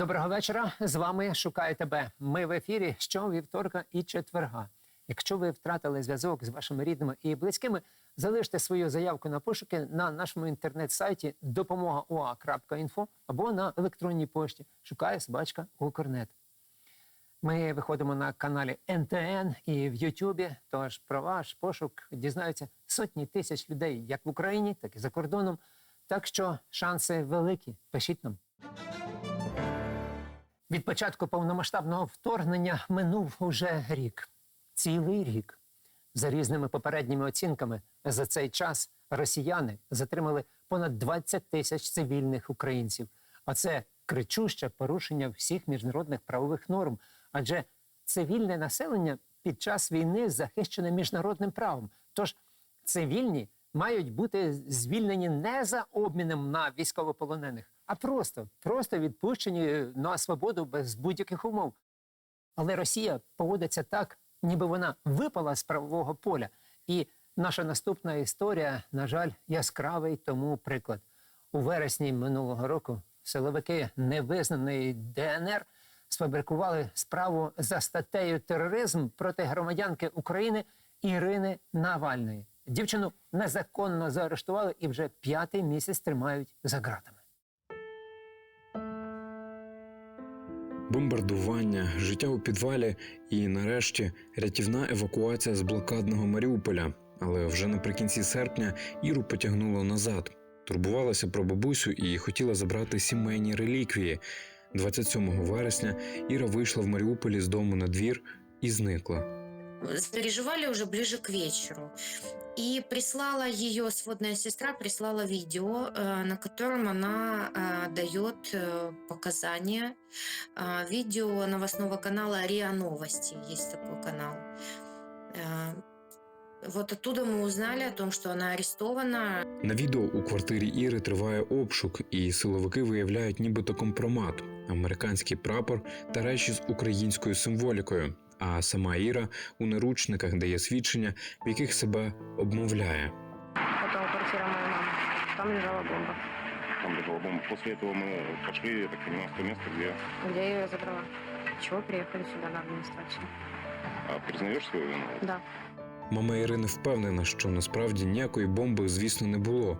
Доброго вечора. З вами шукає тебе. Ми в ефірі щовівторка і четверга. Якщо ви втратили зв'язок з вашими рідними і близькими, залиште свою заявку на пошуки на нашому інтернет-сайті допомога.ua.info або на електронній пошті шукає собачка Укрнет. Ми виходимо на каналі НТН і в Ютубі. Тож про ваш пошук дізнаються сотні тисяч людей як в Україні, так і за кордоном. Так що шанси великі. Пишіть нам. Від початку повномасштабного вторгнення минув уже рік. Цілий рік. За різними попередніми оцінками, за цей час росіяни затримали понад 20 тисяч цивільних українців. А це кричуще порушення всіх міжнародних правових норм. Адже цивільне населення під час війни захищене міжнародним правом. Тож цивільні мають бути звільнені не за обміном на військовополонених, а просто, просто відпущені на свободу без будь-яких умов. Але Росія поводиться так, ніби вона випала з правового поля. І наша наступна історія, на жаль, яскравий тому приклад. У вересні минулого року силовики невизнаної ДНР сфабрикували справу за статтею тероризм проти громадянки України Ірини Навальної. Дівчину незаконно заарештували і вже п'ятий місяць тримають за ґратами. Бомбардування, життя у підвалі і, нарешті, рятівна евакуація з блокадного Маріуполя. Але вже наприкінці серпня Іру потягнуло назад. Турбувалася про бабусю і хотіла забрати сімейні реліквії. 27 вересня Іра вийшла в Маріуполі з дому на двір і зникла переживали уже ближе к вечеру. И прислала ее сводная сестра, прислала видео, э, на котором она э, дает э, показания. Э, Видео новостного канала РИА Новости, есть такой канал. Э, Вот оттуда мы узнали о том, что она арестована. На відео у квартирі Іри триває обшук, і силовики виявляють нібито компромат, американський прапор та речі з українською символікою. А сама Іра у наручниках дає свідчення, в яких себе обмовляє. Это квартира моей мамы. Там лежала бомба. Там лежала бомба. После этого мы пошли, я так понимаю, в то место, где Где я ее забрала? Чего приехали сюда на администрацию? а, признаешь свою вину? Да. Мама Ірини впевнена, що насправді ніякої бомби, звісно, не було.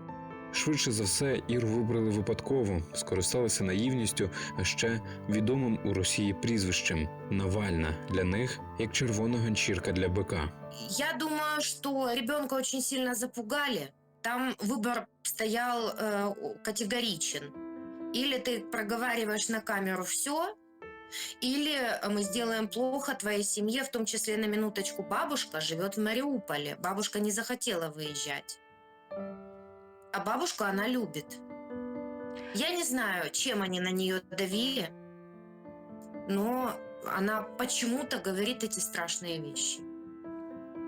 Швидше за все, Іру вибрали випадково, скористалися наївністю, а ще відомим у Росії прізвищем Навальна для них як червона ганчірка для бика. Я думаю, что ребенка очень сильно запугали. Там выбор стоял э, категоричен. Или ты проговариваешь на камеру все, или мы сделаем плохо твоей семье, в том числе на минуточку бабушка живет в Мариуполе. Бабушка не захотела выезжать. А бабушку она любит. Я не знаю, чем они на нее давили, но она почему-то говорит эти страшные вещи.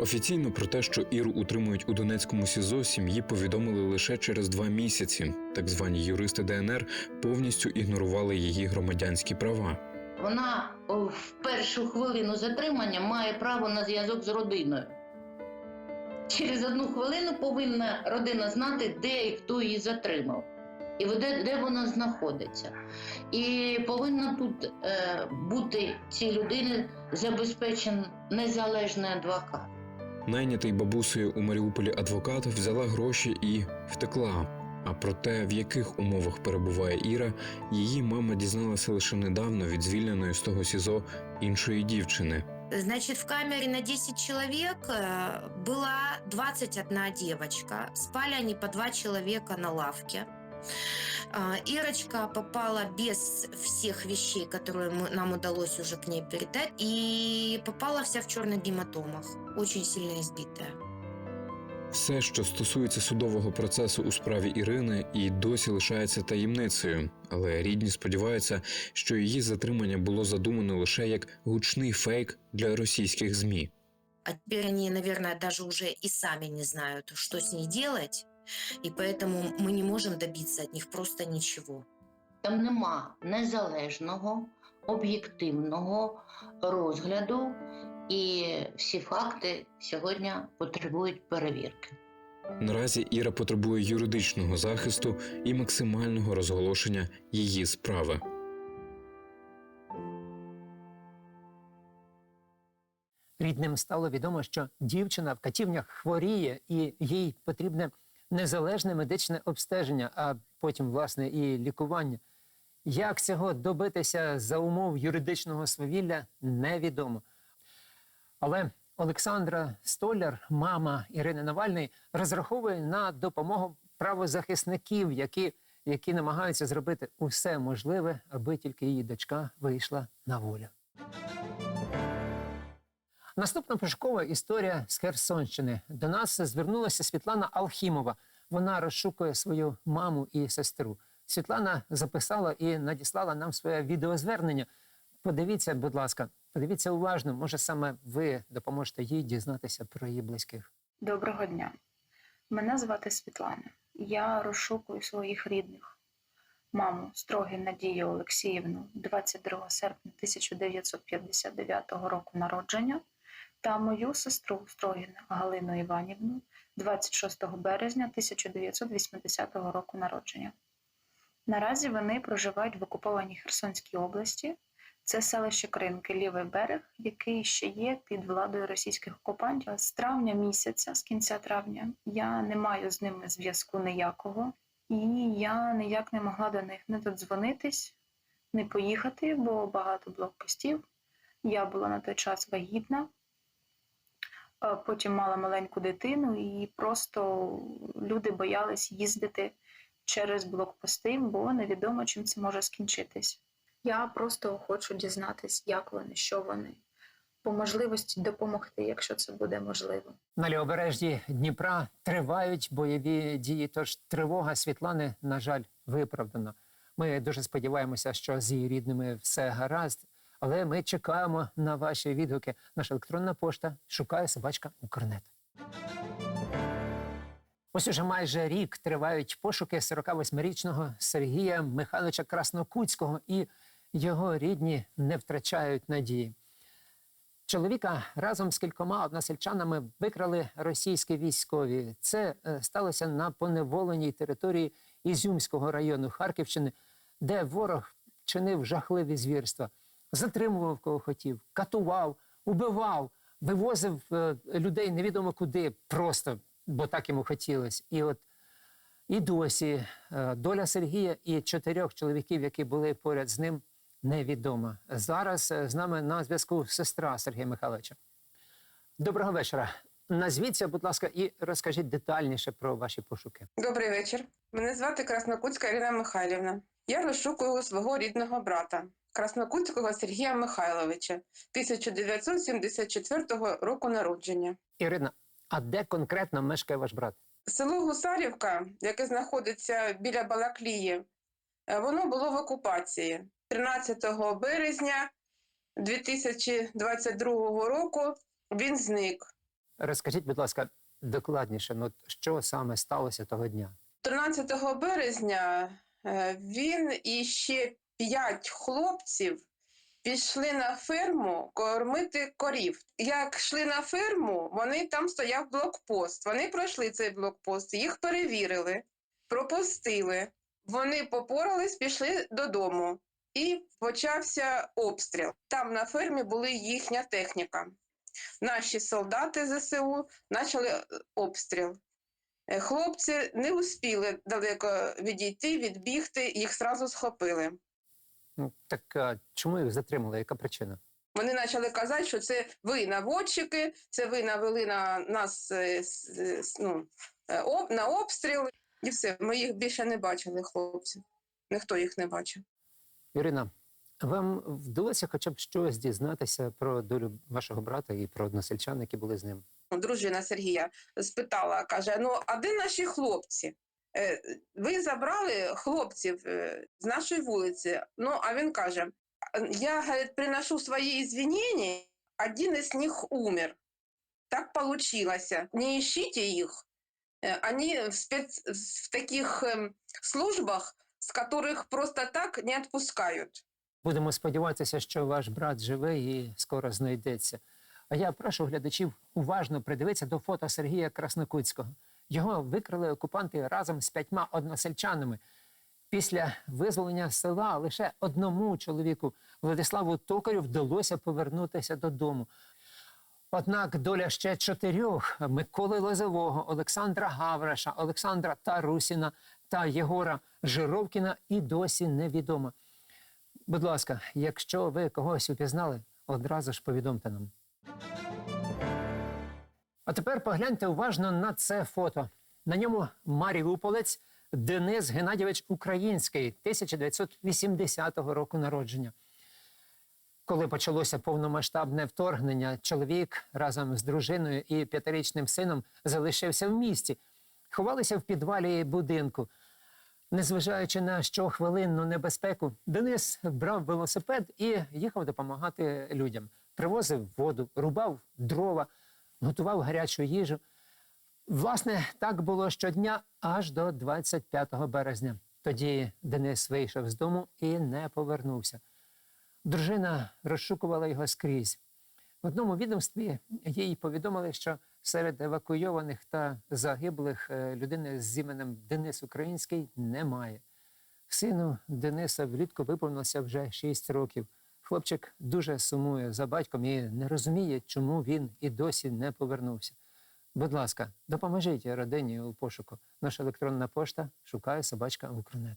Офіційно про те, що Іру утримують у Донецькому СІЗО, сім'ї повідомили лише через два місяці. Так звані юристи ДНР повністю ігнорували її громадянські права. Вона в першу хвилину затримання має право на зв'язок з родиною. Через одну хвилину повинна родина знати, де і хто її затримав, і де, де вона знаходиться. І повинна тут е, бути цій людині забезпечений незалежний адвокат. Найнятий бабусею у Маріуполі адвокат взяла гроші і втекла. А про те, в яких умовах перебуває Іра, її мама дізналася лише недавно від звільненої з того СІЗО іншої дівчини. Значит, в камере на 10 человек э, была 21 девочка. Спали они по два человека на лавке. А, Ирочка попала без всех вещей, которые мы- нам удалось уже к ней передать, и попала вся в черных гематомах, очень сильно избитая. Все, що стосується судового процесу у справі Ірини, і досі лишається таємницею, але рідні сподіваються, що її затримання було задумано лише як гучний фейк для російських змі. А теперь они, наверное, даже уже и сами не знают, что с ней делать, и поэтому мы не можем добиться от них просто ничего. Там нема незалежного, об'єктивного розгляду, і всі факти сьогодні потребують перевірки. Наразі Іра потребує юридичного захисту і максимального розголошення її справи. Рідним стало відомо, що дівчина в катівнях хворіє і їй потрібне незалежне медичне обстеження, а потім, власне, і лікування. Як цього добитися за умов юридичного свавілля, невідомо. Але Олександра Столяр, мама Ірини Навальної, розраховує на допомогу правозахисників, які, які намагаються зробити усе можливе, аби тільки її дочка вийшла на волю. Наступна пошукова історія з Херсонщини. До нас звернулася Світлана Алхімова. Вона розшукує свою маму і сестру. Світлана записала і надіслала нам своє відеозвернення. Подивіться, будь ласка, подивіться уважно. Може, саме ви допоможете їй дізнатися про її близьких. Доброго дня. Мене звати Світлана. Я розшукую своїх рідних. Маму Строгін Надію Олексіївну 22 серпня 1959 року народження та мою сестру Строгін Галину Іванівну 26 березня 1980 року народження. Наразі вони проживають в окупованій Херсонській області. Це селище Кринки, лівий берег, який ще є під владою російських окупантів. З травня місяця, з кінця травня, я не маю з ними зв'язку ніякого, і я ніяк не могла до них не додзвонитись, не поїхати, бо багато блокпостів. Я була на той час вагітна, потім мала маленьку дитину, і просто люди боялись їздити через блокпости, бо невідомо, чим це може скінчитись. Я просто хочу дізнатись, як вони, що вони, по можливості допомогти, якщо це буде можливо. На лівобережжі Дніпра тривають бойові дії. Тож тривога Світлани, на жаль, виправдана. Ми дуже сподіваємося, що з її рідними все гаразд. Але ми чекаємо на ваші відгуки. Наша електронна пошта шукає собачка Укрнет. Ось уже майже рік тривають пошуки 48-річного Сергія Михайловича Краснокутського, і його рідні не втрачають надії. Чоловіка разом з кількома односельчанами викрали російські військові. Це е, сталося на поневоленій території Ізюмського району Харківщини, де ворог чинив жахливі звірства, затримував кого хотів, катував, убивав, вивозив е, людей невідомо куди, просто бо так йому хотілося. І от і досі е, доля Сергія і чотирьох чоловіків, які були поряд з ним, невідома. Зараз е, з нами на зв'язку сестра Сергія Михайловича. Доброго вечора. Назвіться, будь ласка, і розкажіть детальніше про ваші пошуки. Добрий вечір. Мене звати Краснокутська Ірина Михайлівна. Я розшукую свого рідного брата Краснокутського Сергія Михайловича 1974 року народження. Ірина, а де конкретно мешкає ваш брат? Село Гусарівка, яке знаходиться біля Балаклії, е, воно було в окупації 13 березня 2022 року. Він зник. Розкажіть, будь ласка, докладніше, ну що саме сталося того дня? 13 березня е, він і ще п'ять хлопців пішли на ферму кормити корів. Як йшли на ферму, вони там стояв блокпост. Вони пройшли цей блокпост, їх перевірили, пропустили. Вони попорались, пішли додому. І почався обстріл. Там на фермі була їхня техніка. Наші солдати ЗСУ почали е, обстріл. Е, Хлопці не успіли далеко відійти, відбігти, їх зразу схопили. Ну так а чому їх затримали? Яка причина? Вони почали казати, що це ви наводчики, це ви навели на нас е, ну, на обстріл. І все. Ми їх більше не бачили, хлопці. Ніхто їх не бачив. Ірина, вам вдалося хоча б щось дізнатися про долю вашого брата і про односельчан, які були з ним? Дружина Сергія спитала, каже: Ну, а де наші хлопці? Е, Ви забрали хлопців е, з нашої вулиці. Ну, а він каже: Я говорить, приношу свої извинения, один із них умер. Так получилось. Не ищите їх. Э, Они в, спец... в таких службах, с которых просто так не отпускают. Будемо сподіватися, що ваш брат живий і скоро знайдеться. А я прошу глядачів уважно придивитися до фото Сергія Краснокутського. Його викрили окупанти разом з п'ятьма односельчанами. Після визволення села лише одному чоловіку Владиславу Токарю вдалося повернутися додому. Однак доля ще чотирьох Миколи Лозового, Олександра Гавраша, Олександра Тарусіна та Єгора Жировкіна і досі невідома. Будь ласка, якщо ви когось упізнали, одразу ж повідомте нам. А тепер погляньте уважно на це фото. На ньому Маріуполець Денис Геннадійович Український, 1980 року народження. Коли почалося повномасштабне вторгнення, чоловік разом з дружиною і п'ятирічним сином залишився в місті, ховалися в підвалі будинку. Незважаючи на щохвилинну небезпеку, Денис брав велосипед і їхав допомагати людям. Привозив воду, рубав дрова, готував гарячу їжу. Власне, так було щодня аж до 25 березня. Тоді Денис вийшов з дому і не повернувся. Дружина розшукувала його скрізь. В одному відомстві їй повідомили, що серед евакуйованих та загиблих е, людини з іменем Денис Український немає. Сину Дениса влітку виповнилося вже 6 років. Хлопчик дуже сумує за батьком і не розуміє, чому він і досі не повернувся. Будь ласка, допоможіть родині у пошуку. Наша електронна пошта шукає собачка Укрнет.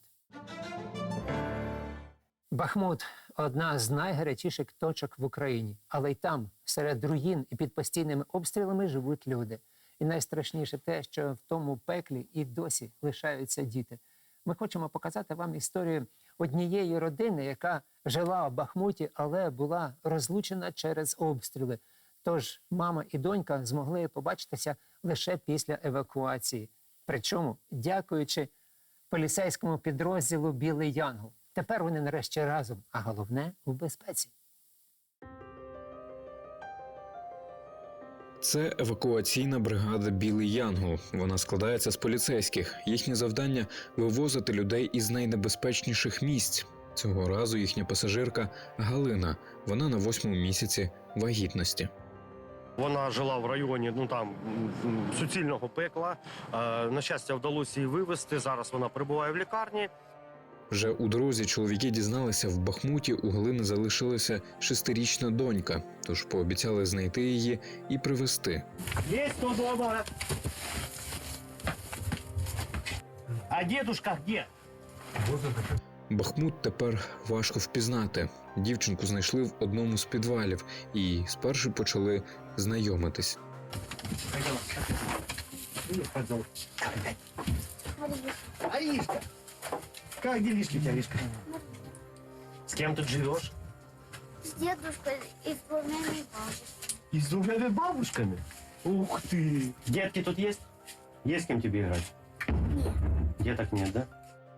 Бахмут одна з найгарячіших точок в Україні, але й там, серед руїн і під постійними обстрілами, живуть люди. І найстрашніше те, що в тому пеклі і досі лишаються діти. Ми хочемо показати вам історію однієї родини, яка жила в Бахмуті, але була розлучена через обстріли. Тож мама і донька змогли побачитися лише після евакуації. Причому, дякуючи поліцейському підрозділу Білий Янгол. Тепер вони нарешті разом, а головне у безпеці. Це евакуаційна бригада Білий Янгол. Вона складається з поліцейських. Їхнє завдання вивозити людей із найнебезпечніших місць. Цього разу їхня пасажирка Галина. Вона на восьмому місяці вагітності. Вона жила в районі ну там суцільного пекла. Е, На щастя, вдалося її вивезти. Зараз вона перебуває в лікарні. Вже у дорозі чоловіки дізналися, в Бахмуті у Галини залишилася шестирічна донька, тож пообіцяли знайти її і привезти. Є хто вдома? А дедушка де? Бахмут тепер важко впізнати. Дівчинку знайшли в одному з підвалів і спершу почали знайомитись. Аришка! Как делишки у тебя, Аришка? С кем тут живешь? С дедушкой и с двумя бабушками. И с двумя бабушками? Ух ты! Детки тут есть? Есть с кем тебе играть? Нет. Деток нет, да?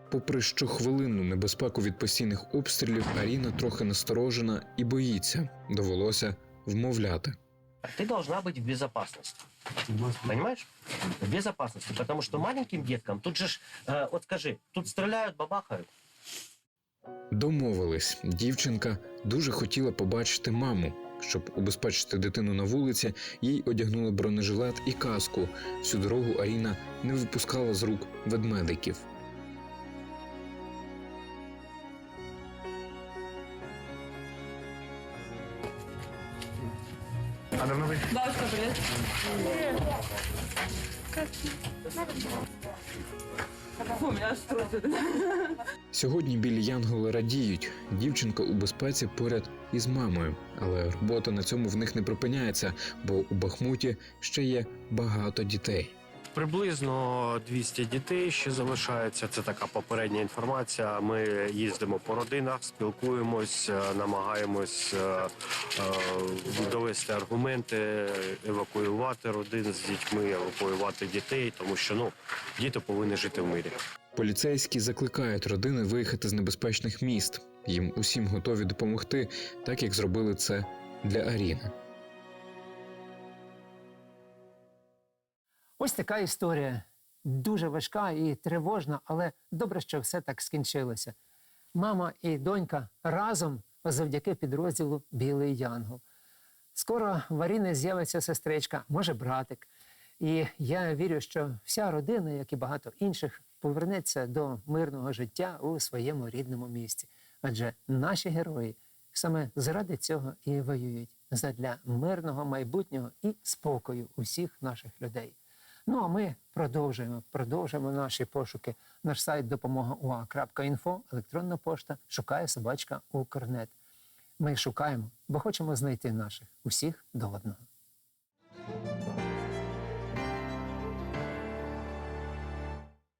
Попри щохвилинну небезпеку від постійних обстрілів, Аріна трохи насторожена і боїться. Довелося вмовляти Ты должна быть в безопасности. Понимаешь? В безопасности. Потому что маленьким деткам, тут же, ж, э, вот скажи, тут стреляют, бабахают. Домовились. Дівчинка дуже хотіла побачити маму. Щоб убезпечити дитину на вулиці, їй одягнули бронежилет і каску. Всю дорогу Аріна не випускала з рук ведмедиків. Сьогодні білі янголи радіють. Дівчинка у безпеці поряд із мамою. Але робота на цьому в них не припиняється, бо у Бахмуті ще є багато дітей. Приблизно 200 дітей ще залишається. Це така попередня інформація. Ми їздимо по родинах, спілкуємось, е, намагаємось е, е, довести аргументи, евакуювати родин з дітьми, евакуювати дітей, тому що ну діти повинні жити в мирі. Поліцейські закликають родини виїхати з небезпечних міст. Їм усім готові допомогти, так як зробили це для Аріни. Ось така історія. Дуже важка і тривожна, але добре, що все так скінчилося. Мама і донька разом завдяки підрозділу Білий Янгол. Скоро в Аріни з'явиться сестричка, може братик. І я вірю, що вся родина, як і багато інших, повернеться до мирного життя у своєму рідному місті. Адже наші герої саме заради цього і воюють. задля мирного майбутнього і спокою усіх наших людей. Ну а ми продовжуємо, продовжуємо наші пошуки. Наш сайт допомога.ua.info, електронна пошта шукає собачка Укрнет. Ми шукаємо, бо хочемо знайти наших усіх до одного.